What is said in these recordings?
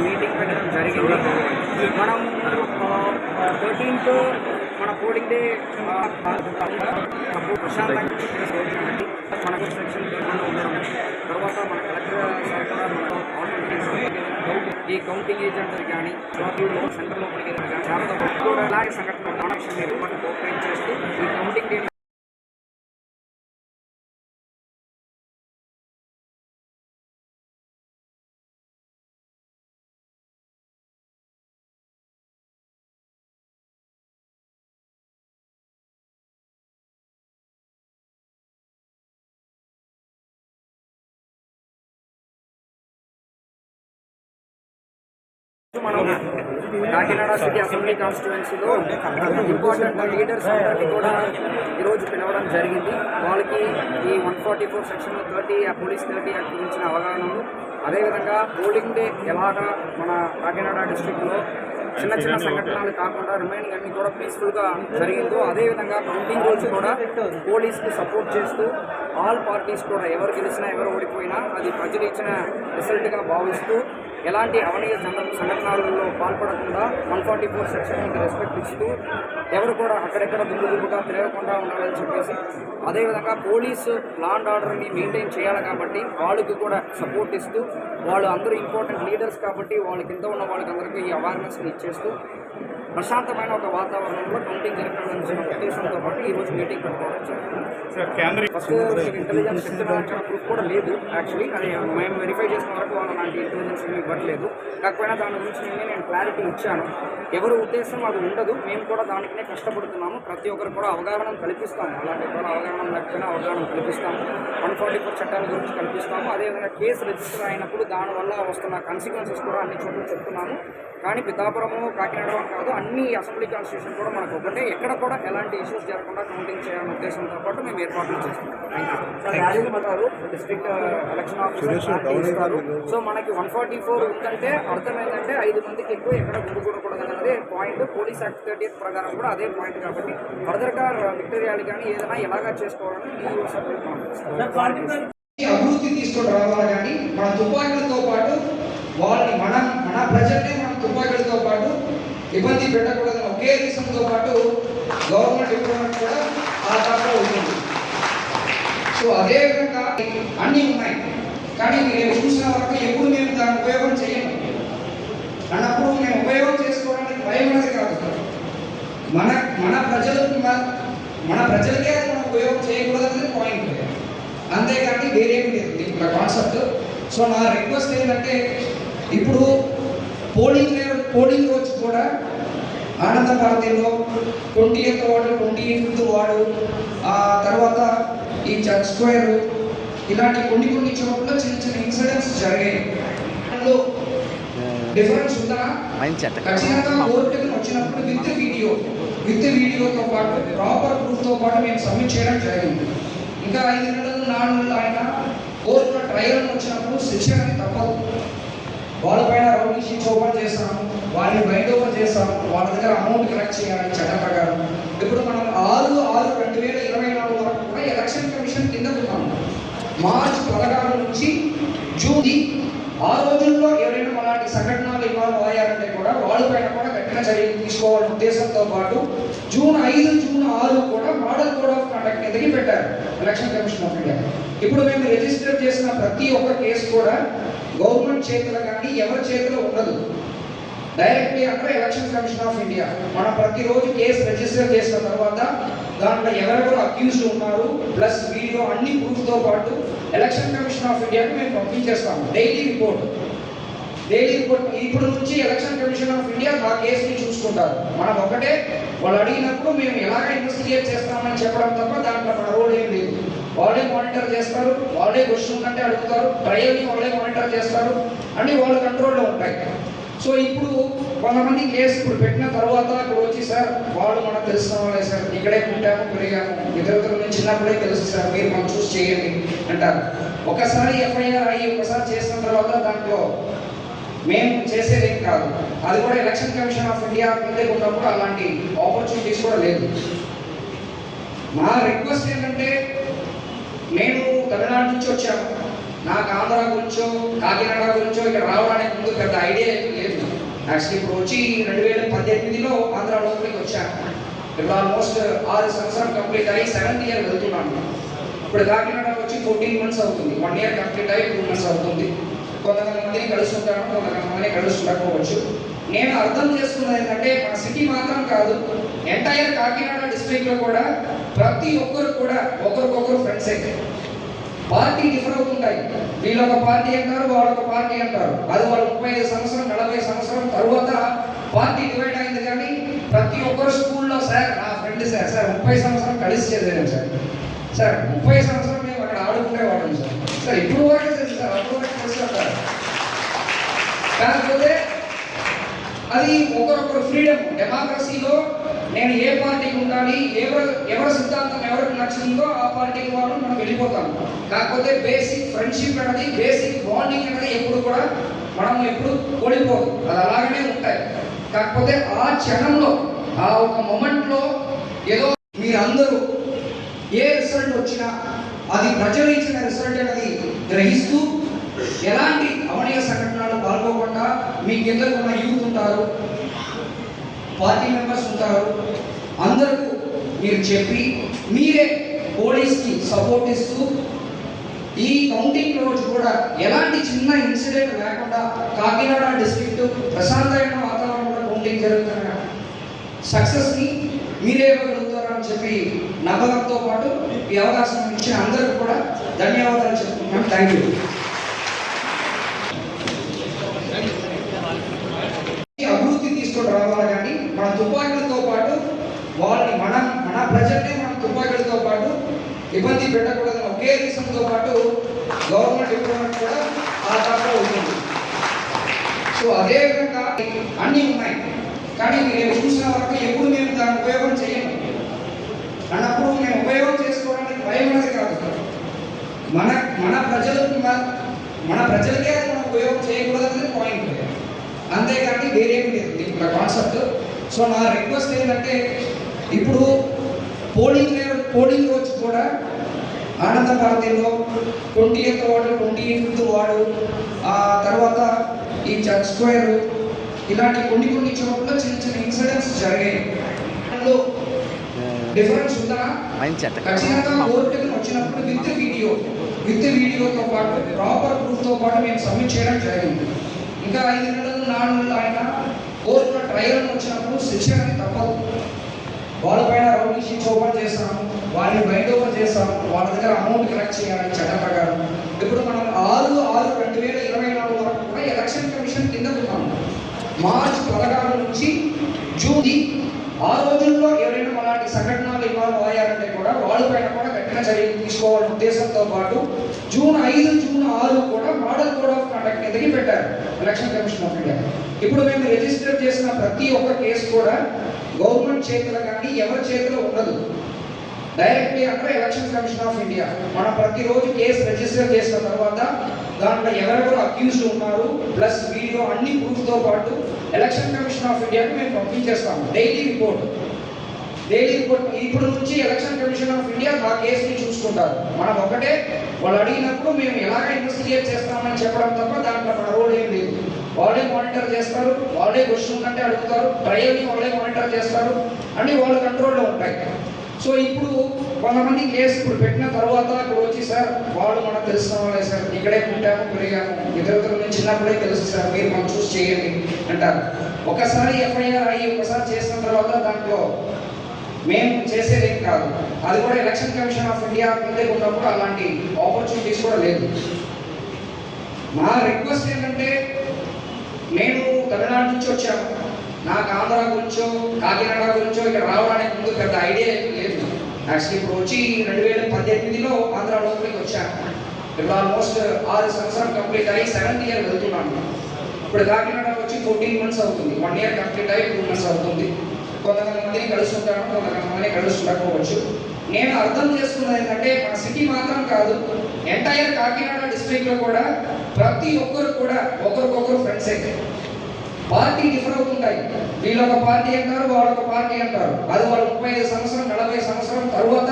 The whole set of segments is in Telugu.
మీటింగ్ పెట్టడం జరిగింది. మనం థర్టీన్త్ మన పోలింగ్ డే ప్రశాంతంగా చేసుకోవాలండి మనకు సెక్షన్ ఉండడం తర్వాత మన కలెక్టర్ సార్ కూడా ఈ కౌంటింగ్ ఏజెంట్ కానీ జాబీలో సెంటర్ లోపలికి కానీ దాంతో కూడా అలాగే సంఘటన కానెక్షన్ మీరు కోఆపరేట్ చేస్తూ ఈ కౌంటింగ్ మనం కాకినాడ సిటీ అసెంబ్లీ కాన్స్టిట్యువెన్సీలో ఇంపార్టెంట్ లీడర్స్ అందరికీ కూడా ఈరోజు పిలవడం జరిగింది. వాళ్ళకి ఈ one forty four section thirty ఆ పోలీస్ థర్టీ యాక్ట్ గురించిన అవగాహనలు. అదేవిధంగా పోలింగ్ డే ఎలాగా మన కాకినాడ డిస్ట్రిక్ట్లో చిన్న చిన్న సంఘటనలు కాకుండా రిమైనింగ్ అన్ని కూడా పీస్ఫుల్గా జరిగిందో అదేవిధంగా కౌంటింగ్ రోజు కూడా పోలీస్కి సపోర్ట్ చేస్తూ ఆల్ పార్టీస్ కూడా ఎవరు గెలిచినా ఎవరు ఓడిపోయినా అది ప్రజలు ఇచ్చిన రిజల్ట్గా భావిస్తూ ఎలాంటి అవనీయ సంఘటనలలో పాల్పడకుండా వన్ ఫార్టీ ఫోర్ సెక్షన్కి రెస్పెక్ట్ ఇస్తూ ఎవరు కూడా అక్కడెక్కడ దుమ్ము దుమ్ముగా తిరగకుండా ఉండాలని చెప్పేసి అదేవిధంగా పోలీసు లా అండ్ ఆర్డర్ని మెయింటైన్ చేయాలి కాబట్టి వాళ్ళకి కూడా సపోర్ట్ ఇస్తూ వాళ్ళు అందరూ ఇంపార్టెంట్ లీడర్స్ కాబట్టి వాళ్ళ కింద ఉన్న వాళ్ళకందరికీ ఈ అవేర్నెస్ని ఇచ్చేస్తూ ప్రశాంతమైన ఒక వాతావరణంలో కౌంటింగ్ జరపాలనే ఉద్దేశంతో పాటు ఈరోజు మీటింగ్ పెట్టుకోవడం జరిగింది ఫస్ట్ ఇంటెలిజెన్స్ చెప్తున్న ప్రూఫ్ కూడా లేదు యాక్చువల్లీ అది మేము వెరిఫై చేసిన వరకు వాళ్ళు అలాంటి ఇంటెలిజెన్స్ ఏమి ఇవ్వట్లేదు. కాకపోయినా దాని గురించి నేనే నేను క్లారిటీ ఇచ్చాను. ఎవరి ఉద్దేశం అది ఉండదు. మేము కూడా దానికినే కష్టపడుతున్నాము. ప్రతి ఒక్కరు కూడా అవగాహన కల్పిస్తాము. అలాంటి కూడా అవగాహన లేకపోయినా అవగాహన కల్పిస్తాము. వన్ ఫార్టీ ఫోర్ చట్టాల గురించి కల్పిస్తాము. అదేవిధంగా కేసు రిజిస్టర్ అయినప్పుడు దానివల్ల వస్తున్న కాన్సిక్వెన్సెస్ కూడా అన్ని చోట్ల చెప్తున్నాము. కానీ పితాపురము కాకినాడ కాదు అన్ని అసెంబ్లీ కాన్స్టిట్యూషన్ కూడా మనకు ఒకటే. ఎక్కడ కూడా ఎలాంటి ఇష్యూస్ జరగకుండా కౌంటింగ్ చేయాలనే ఉద్దేశంతో పాటు మేము ఏర్పాట్లు చేస్తాం thank you district election officer ఇస్తారు. సో మనకి వన్ ఫార్టీ ఫోర్ ఉందంటే అర్థం ఏంటంటే ఐదు మందికి ఎక్కువ ఎక్కడ గుండు కూడకూడదు అనేది పాయింట్ పోలీస్ యాక్ట్ థర్టీ ప్రకారం కూడా అదే పాయింట్ కాబట్టి ఫర్దర్గా విక్టోరియాలు కానీ ఏదైనా ఎలాగా చేసుకోవాలని అభివృద్ధి తీసుకొని రావాలి కానీ మన తుపాకులతో పాటు వాళ్ళని మన మన ప్రజల్ని మన తుపాకులతో పాటు ఇబ్బంది పెట్టకూడదని ఒకే రీసన్తో పాటు గవర్నమెంట్ డిపార్ట్మెంట్ కూడా ఆ దాంట్లో ఉంటుంది. సో అదే విధంగా అన్నీ ఉన్నాయి. కానీ మీరు చూసిన వరకు ఎప్పుడు మేము దాని ఉపయోగం చేయము అన్నప్పుడు మేము ఉపయోగం చేసుకోవడానికి భయం అనేది కాదు. మన మన ప్రజలకు మన- మన ప్రజలకే అది మనం ఉపయోగం చేయకూడదనేది పాయింట్ అంతేకాని వేరేమి లేదు. ఇప్పుడు కాన్సెప్ట్ సో నా రిక్వెస్ట్ ఏంటంటే ఇప్పుడు పోలింగ్ పోలింగ్ రోజు కూడా ఆనంద భారతిలో twenty eighth ward twenty eighth ward ఆ తర్వాత ఈ చర్చ్ స్క్వేర్ ఇలాంటి కొన్ని కొన్ని చోట్ల చిన్న చిన్న ఇన్సిడెంట్స్ జరిగాయి. అందులో డిఫరెన్స్ ఉందా? ఖచ్చితంగా కోర్టుకి వచ్చినప్పుడు విత్ వీడియో విత్ వీడియోతో పాటు ప్రాపర్ ప్రూఫ్తో పాటు మేము సబ్మిట్ చేయడం జరిగింది. ఇంకా ఐదు నెలలు నాలుగు నెలలు ఆయన కోర్టులో ట్రయల్ వచ్చినప్పుడు శిక్ష అనేది తప్పదు. వాళ్ళపైన రౌడీ షీట్స్ ఓపెన్ చేస్తాము వాళ్ళని బయట ఓపెన్ చేస్తాము వాళ్ళ దగ్గర అమౌంట్ కలెక్ట్ చేయాలి చట్ట ప్రకారం. ఇప్పుడు మనం ఆరు ఆరు రెండు వేల ఇరవై నాలుగు వరకు కూడా ఎలక్షన్ కమిషన్ కింద ఉన్నాము మార్చి పదహారు నుంచి జూన్ ఆ రోజుల్లో ఎవరైనా అలాంటి సంఘటనలు ఇన్వాల్వ్ అయ్యారంటే కూడా వాళ్ళపైన కూడా కఠిన చర్యలు తీసుకోవాలనే ఉద్దేశంతో పాటు జూన్ ఐదు జూన్ ఆరు కూడా మోడల్ కోడ్ ఆఫ్ కండక్ట్ ఎదిగి పెట్టారు ఎలక్షన్ కమిషన్ ఆఫ్ ఇండియా ఇప్పుడు మేము రిజిస్టర్ చేసిన ప్రతి ఒక్క కేసు కూడా గవర్నమెంట్ చేతిలో కానీ ఎవరి చేతిలో ఉండదు. డైరెక్ట్లీ అక్కడ ఎలక్షన్ కమిషన్ ఆఫ్ ఇండియా మనం ప్రతిరోజు కేసు రిజిస్టర్ చేసిన తర్వాత దాంట్లో ఎవరెవరు అక్యూజ్డ్ ఉన్నారు ప్లస్ వీడియో అన్ని ప్రూఫ్తో పాటు ఎలక్షన్ కమిషన్ ఆఫ్ ఇండియాకి మేము పంపించేస్తాము. డైలీ రిపోర్ట్ డైలీ రిపోర్ట్ ఇప్పుడు నుంచి ఎలక్షన్ కమిషన్ ఆఫ్ ఇండియా మా కేసుని చూసుకుంటారు. మనం ఒకటే వాళ్ళు అడిగినప్పుడు మేము ఎలాగ ఇన్వెస్టిగేట్ చేస్తామని చెప్పడం తప్ప దాంట్లో మన రోల్ ఏం లేదు. వాళ్ళే మానిటర్ చేస్తారు వాళ్ళే క్వశ్చన్ అంటే అడుగుతారు ట్రయల్ని వాళ్ళే మానిటర్ చేస్తారు అన్ని వాళ్ళ కంట్రోల్లో ఉంటాయి. సో ఇప్పుడు కొంతమంది కేసు ఇప్పుడు పెట్టిన తర్వాత ఇప్పుడు వచ్చి సార్ వాళ్ళు మనకు తెలిసిన వాళ్ళే సార్ ఇక్కడే ఉంటాము పెరిగాము ఇతరుల నుంచి చిన్నప్పుడే తెలుసు సార్ మీరు మనం చూసి చేయండి అంటారు. ఒకసారి ఎఫ్ఐఆర్ అయ్యి ఒకసారి చేసిన తర్వాత దాంట్లో మేము చేసేది కాదు. అది కూడా ఎలక్షన్ కమిషన్ ఆఫ్ ఇండియా కిందే ఉన్నప్పుడు అలాంటి ఆపర్చునిటీస్ కూడా లేదు మా రిక్వెస్ట్ ఏంటంటే నేను తమిళనాడు నుంచి వచ్చాను. నాకు ఆంధ్ర గురించో కాకినాడ గురించో ఇక్కడ రావడానికి ముందు పెద్ద ఐడియా లేదు. యాక్చువల్లీ ఇప్పుడు వచ్చి రెండు వేల పద్దెనిమిదిలో ఆంధ్ర లోపలికి వచ్చాను. ఇప్పుడు ఆల్మోస్ట్ ఆరు సంవత్సరం కంప్లీట్ అయ్యి సెవెంత్ ఇయర్ వెళ్తున్నాను. ఇప్పుడు కాకినాడ వచ్చి ఫోర్టీన్ మంత్స్ అవుతుంది. వన్ ఇయర్ కంప్లీట్ అయ్యి టూ మంత్స్ అవుతుంది. కొంతమందిని కలుస్తుంటాను కొంతమందిని కలుస్తుండకపోవచ్చు నేను అర్థం చేసుకున్నది ఏంటంటే మన సిటీ మాత్రం కాదు ఎంటైర్ కాకినాడ డిస్ట్రిక్ట్లో కూడా ప్రతి ఒక్కరు కూడా ఒకరికొకరు ఫ్రెండ్స్ అయితే పార్టీ డిఫర్ అవుతుంటాయి. వీళ్ళు ఒక పార్టీ అంటారు వాళ్ళు ఒక పార్టీ అంటారు. అది వాళ్ళు ముప్పై ఐదు సంవత్సరం నలభై సంవత్సరం తర్వాత పార్టీ డివైడ్ అయింది కానీ ప్రతి ఒక్కరు స్కూల్లో సార్ నా ఫ్రెండ్ సార్ సార్ ముప్పై సంవత్సరం కలిసి చదివాను సార్. సార్ ముప్పై సంవత్సరం మేము అక్కడ ఆడుకునేవాళ్ళం సార్. సార్ ఇప్పుడు వరకు తెలుసు సార్ అప్పుడు వరకు తెలుసు సార్ కాకపోతే అది ఒకరొకరు ఫ్రీడమ్ డెమోక్రసీలో నేను ఏ కానీ ఎవరు ఎవరి సిద్ధాంతం ఎవరికి నచ్చిందో ఆ పార్టీకి వాళ్ళు మనం వెళ్ళిపోతాం కాకపోతే బేసిక్ ఫ్రెండ్షిప్ అనేది బేసిక్ బాండింగ్ అనేది ఎప్పుడు కూడా మనం ఎప్పుడు ఓడిపోదు అది అలాగనే ఉంటాయి. కాకపోతే ఆ క్షణంలో ఆ ఒక మొమెంట్లో ఏదో మీరందరూ ఏ రిజల్ట్ వచ్చినా అది ప్రజలు ఇచ్చిన రిజల్ట్ అనేది గ్రహిస్తూ ఎలాంటి అవనీయ సంఘటనలు పాల్గొకుండా మీ కింద ఉన్న యూత్ ఉంటారు? పార్టీ మెంబర్స్ ఉంటారు? అందరూ మీరు చెప్పి మీరే పోలీస్కి సపోర్ట్ ఇస్తూ ఈ కౌంటింగ్ రోజు కూడా ఎలాంటి చిన్న ఇన్సిడెంట్ లేకుండా కాకినాడ డిస్ట్రిక్ట్ ప్రశాంతమైన వాతావరణంలో కౌంటింగ్ జరుగుతున్నా సక్సెస్ని మీరే ఇవ్వగలుగుతారని చెప్పి నమ్మకంతో పాటు ఈ అవకాశం ఇచ్చిన అందరికీ కూడా ధన్యవాదాలు చెప్తున్నాం. థ్యాంక్ యూ ఈ అభివృద్ధి తీసుకొని రావాలి కానీ మన తుపాకులతో పాటు వాళ్ళని మన మన ప్రజల్ని మన తుపాకులతో పాటు ఇబ్బంది పెట్టకూడదని ఒకే దేశంతో పాటు గవర్నమెంట్ డిపార్ట్మెంట్ కూడా ఆ దాంట్లో ఉంటుంది. సో అదే విధంగా అన్నీ ఉన్నాయి. కానీ మీరు చూసిన వరకు ఎప్పుడు మేము దాని ఉపయోగం చేయము అన్నప్పుడు మేము ఉపయోగం చేసుకోవడానికి భయం అనేది కాదు. మన మన ప్రజలకు మన- మన ప్రజలకే మనం ఉపయోగం చేయకూడదనేది పాయింట్ అంతేకాని వేరేమి లేదు. దీంట్లో కాన్సెప్ట్ సో నా రిక్వెస్ట్ ఏంటంటే ఇప్పుడు పోలింగ్ పోలింగ్ వచ్చి కూడా ఆనంద భారతిలో twenty eighth ward twenty eighth ward ఆ తర్వాత ఈ చర్చ్ స్క్వేర్ ఇలాంటి కొన్ని కొన్ని చోట్ల చిన్న చిన్న ఇన్సిడెంట్స్ జరిగాయి. డిఫరెన్స్ ఉందా? ఖచ్చితంగా కోర్టుకి వచ్చినప్పుడు విత్ వీడియో. విత్ వీడియోతో పాటు ప్రాపర్ ప్రూఫ్తో పాటు మేము సబ్మిట్ చేయడం జరిగింది. ఇంకా ఐదు నెలలు నాలుగు నెలలు ఆయన కోర్టులో ట్రయల్ వచ్చినప్పుడు శిక్ష అనేది తప్పదు. వాళ్ళపైన రౌడీ షీట్స్ ఓపెన్ చేస్తాము. వారిని బయట ఓపెన్ వాళ్ళ దగ్గర అమౌంట్ కలెక్ట్ చేయాలి చట్ట ప్రకారం. ఇప్పుడు మనం ఆరు ఆరు రెండు వేల ఇరవై నాలుగు వరకు కూడా ఎలక్షన్ కమిషన్ కింద ఉన్నాం. మార్చ్ పదహారు నుంచి జూన్ ఆ రోజుల్లో ఎవరైనా అలాంటి సంఘటనలు ఇవ్వాలి అయ్యారంటే కూడా వాళ్ళ పైన కూడా కఠిన చర్యలు తీసుకోవాలనే ఉద్దేశంతో పాటు జూన్ ఐదు జూన్ ఆరు కూడా మోడల్ కోడ్ ఆఫ్ కండక్ట్ కిందకి పెట్టారు ఎలక్షన్ కమిషన్ ఆఫ్ ఇండియా ఇప్పుడు మేము రిజిస్టర్ చేసిన ప్రతి ఒక్క కేసు కూడా గవర్నమెంట్ చేతిలో కానీ ఎవరి చేతిలో ఉండదు. డైరెక్ట్లీ అక్కడ ఎలక్షన్ కమిషన్ ఆఫ్ ఇండియా. మనం ప్రతిరోజు కేసు రిజిస్టర్ చేసిన తర్వాత దాంట్లో ఎవరెవరు అక్యూజ్డ్ ఉన్నారు ప్లస్ వీడియో అన్ని ప్రూఫ్తో పాటు ఎలక్షన్ కమిషన్ ఆఫ్ ఇండియాకి మేము పంపించేస్తాము. Daily report. Daily report. ఇప్పుడు నుంచి ఎలక్షన్ కమిషన్ ఆఫ్ ఇండియా ఆ కేసుని చూసుకుంటారు. మనం ఒకటే వాళ్ళు అడిగినప్పుడు మేము ఎలాగ ఇన్వెస్టిగేట్ చేస్తామని చెప్పడం తప్ప దాంట్లో మన రోల్ ఏం లేదు. వాళ్ళే మానిటర్ చేస్తారు వాళ్ళే క్వశ్చన్ కంటే అడుగుతారు ట్రయల్ని వాళ్ళే మానిటర్ చేస్తారు అన్ని వాళ్ళ కంట్రోల్లో ఉంటాయి. సో ఇప్పుడు కొంతమంది కేసు ఇప్పుడు పెట్టిన తర్వాత ఇప్పుడు వచ్చి సార్ వాళ్ళు మనకు తెలిసిన వాళ్ళే సార్. ఇక్కడే పుట్టాము పెరిగాము. ఇతరుల నుంచి చిన్నప్పుడే తెలుసు సార్. మీరు మనం చూసి చేయండి అంటారు. ఒకసారి ఎఫ్ఐఆర్ అయ్యి ఒకసారి చేసిన తర్వాత దాంట్లో మేము చేసేది కాదు. అది కూడా ఎలక్షన్ కమిషన్ ఆఫ్ ఇండియా ముందే ఉన్నప్పుడు అలాంటి ఆపర్చునిటీస్ కూడా లేదు. మా రిక్వెస్ట్ ఏంటంటే నేను తమిళనాడు నుంచి వచ్చాను. నాకు ఆంధ్ర గురించో కాకినాడ గురించో ఇక్కడ రావడానికి ముందు పెద్ద ఐడియా లేదు. యాక్చువల్లీ ఇప్పుడు వచ్చి రెండు వేల పద్దెనిమిదిలో ఆంధ్ర లోపలికి వచ్చాను. ఇప్పుడు ఆల్మోస్ట్ ఆరు సంవత్సరం కంప్లీట్ అయ్యి సెవెంత్ ఇయర్ వెళ్తున్నాను. ఇప్పుడు కాకినాడ వచ్చి ఫోర్టీన్ మంత్స్ అవుతుంది. వన్ ఇయర్ కంప్లీట్ అయ్యి టూ మంత్స్ అవుతుంది. కొంతమందిని కలుస్తుంటాను కొంతమందిని కలుస్తుండకపోవచ్చు నేను అర్థం చేసుకున్నది ఏంటంటే మన సిటీ మాత్రం కాదు ఎంటైర్ కాకినాడ డిస్ట్రిక్ట్లో కూడా ప్రతి ఒక్కరు కూడా ఒకరికొకరు ఫ్రెండ్స్ అయితే పార్టీ డిఫర్ అవుతుంటాయి. వీళ్ళు ఒక పార్టీ అంటారు వాళ్ళు ఒక పార్టీ అంటారు. అది వాళ్ళు ముప్పై ఐదు సంవత్సరం నలభై సంవత్సరం తరువాత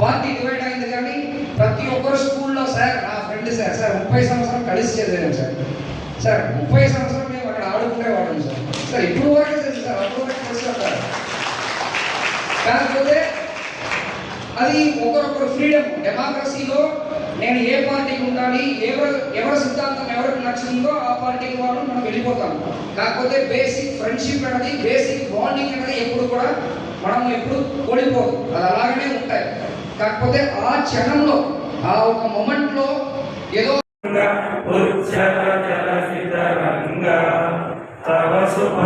పార్టీ డివైడ్ అయింది కానీ ప్రతి ఒక్కరు స్కూల్లో సార్ నా ఫ్రెండ్ సార్ సార్ ముప్పై సంవత్సరం కలిసి చదివాను సార్. సార్ ముప్పై సంవత్సరం మేము అక్కడ ఆడుకునేవాళ్ళం సార్. సార్ ఇప్పుడు వరకు తెలుసు సార్ అప్పుడు వరకు తెలుసు సార్ కాకపోతే అది ఒకరొకరు ఫ్రీడమ్ డెమోక్రసీలో నేను ఏ పార్టీకి ఉండాలి ఎవరు ఎవరి సిద్ధాంతం ఎవరికి నచ్చిందో ఆ పార్టీకి వాళ్ళు మనం వెళ్ళిపోతాం కాకపోతే బేసిక్ ఫ్రెండ్షిప్ అనేది బేసిక్ బాండింగ్ అనేది ఎప్పుడు కూడా మనం ఎప్పుడు ఓడిపోదు అది అలాగనే ఉంటాయి. కాకపోతే ఆ క్షణంలో ఆ ఒక మొమెంట్లో ఏదో ఉచ్చ జల సిద్ధ రంగా తవ తవ